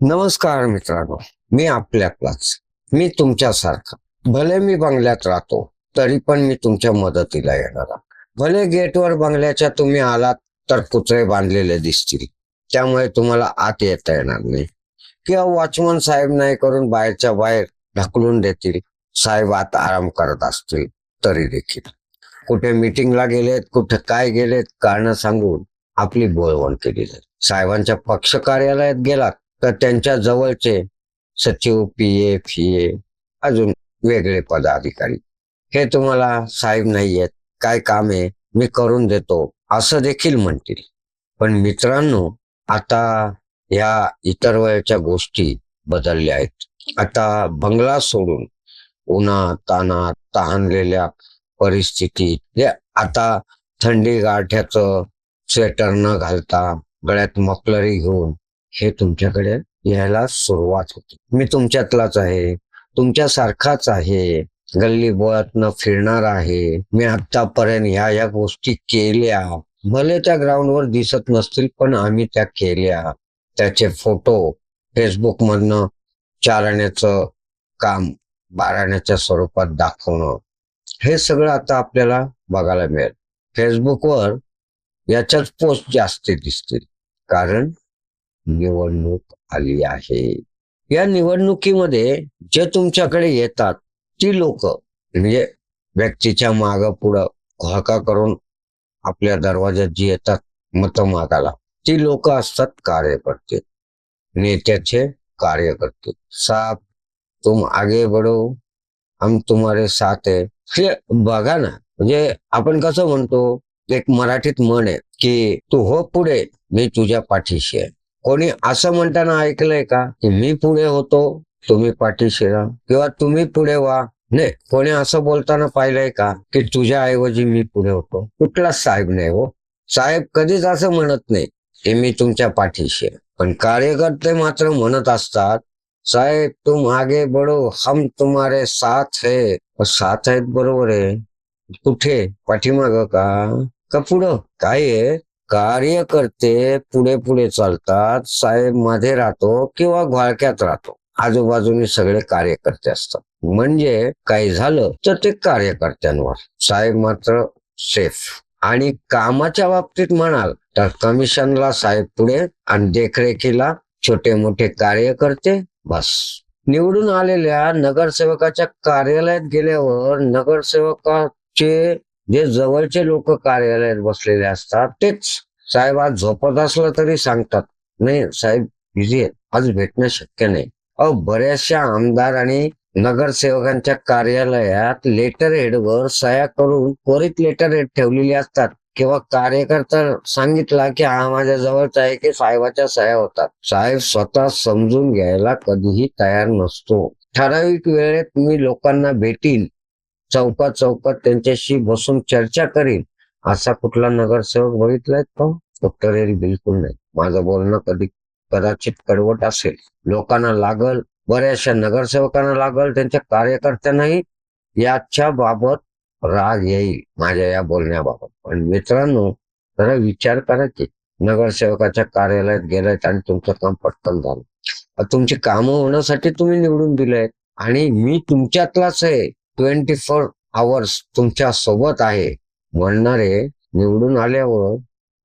नमस्कार मित्रांनो मी आपल्यातलाच मी तुमच्यासारखा. भले मी बंगल्यात राहतो तरी पण मी तुमच्या मदतीला येणार भले गेटवर बंगल्याच्या तुम्ही आलात तर कुत्रे बांधलेले दिसतील. त्यामुळे तुम्हाला आत येता येणार नाही. किंवा वॉचमन साहेब नाही करून बाहेरच्या बाहेर ढकलून देतील. साहेब आत आराम करत असतील तरी देखील. कुठे मिटिंगला गेलेत कुठे काय गेलेत कारण सांगून आपली बोलवण केली जाईल. साहेबांच्या पक्ष कार्यालयात गेलात तर त्यांच्या जवळचे सचिव पी ए फी ए अजून वेगळे पदाधिकारी. हे तुम्हाला साहेब नाहीयेत. काय काम आहे? मी करून देतो. असं देखील म्हणतील. पण मित्रांनो आता ह्या इतर वयाच्या गोष्टी बदलल्या आहेत. आता बंगला सोडून उन्हा ताना तहानलेल्या परिस्थितीत जे आता थंडी गाठ्याचं स्वेटर न घालता गळ्यात मफलरी घेऊन हे तुमच्याकडे यायला सुरुवात होती. मी तुमच्यातलाच आहे तुमच्यासारखाच आहे गल्ली बोळातन फिरणार आहे. मी आतापर्यंत ह्या या गोष्टी केल्या. भले त्या ग्राउंडवर दिसत नसतील पण आम्ही त्या केल्या. त्याचे फोटो फेसबुक मधनं चारण्याचं काम बाराण्याच्या स्वरूपात दाखवणं. हे सगळं आता आपल्याला बघायला मिळेल. फेसबुकवर याच्याच पोस्ट जास्त दिसतील. कारण निवडणूक आली आहे. या निवडणुकीमध्ये जे तुमच्याकडे येतात ती लोक म्हणजे व्यक्तीच्या माग पुढं घोळका करून आपल्या दरवाज्यात जी येतात मत मागाला ती लोक असतात कार्यकर्ते. नेत्याचे कार्यकर्ते. साप तुम आगे बढो हम तुम्हारे साथ आहे हे बघा ना म्हणजे आपण कसं म्हणतो एक मराठीत म्हण आहे की तू हो पुढे मी तुझ्या पाठीशी आहे. कोणी असं म्हणताना ऐकलंय का? की मी पुढे होतो तुम्ही पाठीशी राहा. किंवा तुम्ही पुढे व्हा. नाही कोणी असं बोलताना पाहिलंय का? की तुझ्या ऐवजी मी पुढे होतो. कुठलाच साहेब नाही हो. साहेब कधीच असं म्हणत नाही की मी तुमच्या पाठीशी आहे. पण कार्यकर्ते मात्र म्हणत असतात साहेब तुम आगे बढो. हम तुम्हारे साथ है. साथ आहेत बरोबर आहे. कुठे? पाठीमाग का? का पुढं? काय आहे? कार्यकर्ते पुढे पुढे चालतात साहेबमध्ये राहतो किंवा घोळक्यात राहतो. आजूबाजूने सगळे कार्यकर्ते असतात. म्हणजे काही झालं तर ते कार्यकर्त्यांवर. साहेब मात्र सेफ आणि कामाच्या बाबतीत म्हणाल तर कमिशनला साहेब पुढे आणि देखरेखीला छोटे मोठे कार्यकर्ते बस. निवडून आलेल्या नगरसेवकाच्या कार्यालयात गेल्यावर नगरसेवकाचे जे जवळचे लोक कार्यालयात बसलेले असतात तेच साहेब आज झोपत असलं तरी सांगतात. नाही साहेब बिझी आहेत. आज भेटणं शक्य नाही. अहो बऱ्याचशा आमदार आणि नगरसेवकांच्या कार्यालयात लेटर हेडवर सह्या करून त्वरित लेटर हेड ठेवलेली असतात. किंवा कार्यकर्ता सांगितला की हा माझ्या जवळचा आहे की साहेबाच्या सह्या होतात. साहेब स्वतः समजून घ्यायला कधीही तयार नसतो. ठराविक वेळेत मी लोकांना भेटील चौकात चौकात त्यांच्याशी बसून चर्चा करीन. असा कुठला नगरसेवक बघितलाय का डॉक्टर एरी बिलकुल नाही. माझं बोलणं कधी कदाचित कडवट असेल. लोकांना लागल बऱ्याचशा नगरसेवकांना लागल त्यांच्या कार्यकर्त्यांनाही याच्या बाबत राग येईल माझ्या या बोलण्याबाबत. पण मित्रांनो जरा विचार करा की नगरसेवकाच्या कार्यालयात गेलायत आणि तुमचं काम पटकन झालं. तुमची कामं होण्यासाठी तुम्ही निवडून दिलंय आणि मी तुमच्यातलाच आहे. ट्वेंटी फोर आवर्स तुमच्यासोबत आहे. म्हणणारे निवडून आल्यावर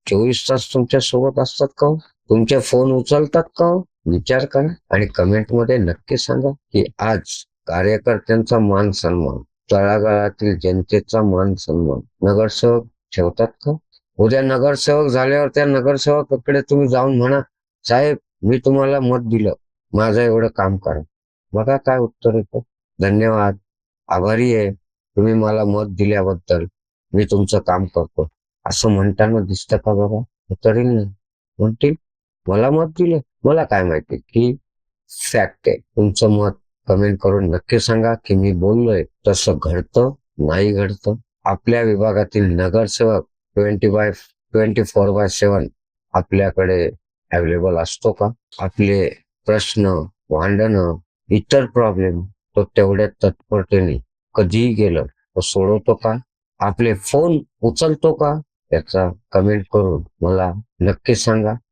चोवीस तास तुमच्यासोबत असतात का हो? तुमचे फोन उचलतात का हो? विचार करा आणि कमेंटमध्ये नक्की सांगा की आज कार्यकर्त्यांचा मान सन्मान तळागाळातील जनतेचा मान सन्मान नगरसेवक ठेवतात का? उद्या नगरसेवक झाल्यावर त्या नगरसेवकाकडे तुम्ही जाऊन म्हणा साहेब मी तुम्हाला मत दिलं. माझं एवढं काम करा. बघा काय उत्तर येतं. धन्यवाद. आभारी आहे. तुम्ही मला मत दिल्याबद्दल मी तुमचं काम करतो. असं म्हणताना दिसतं का बाबा? तरी नाही. म्हणतील. मला मत दिले. मला काय माहिती? की फॅक्ट आहे. तुमचं मत कमेंट करून नक्की सांगा. की मी बोललोय. तसं घडतं? नाही घडतं. आपल्या विभागातील नगरसेवक twenty by twenty four by seven आपल्याकडे अवेलेबल असतो का? आपले प्रश्न भांडणं इतर प्रॉब्लेम तो तेवढ्या तत्परतेने कधीही गेलं तो सोडवतो का? आपले फोन उचलतो का? याचा कमेंट करून मला नक्की सांगा.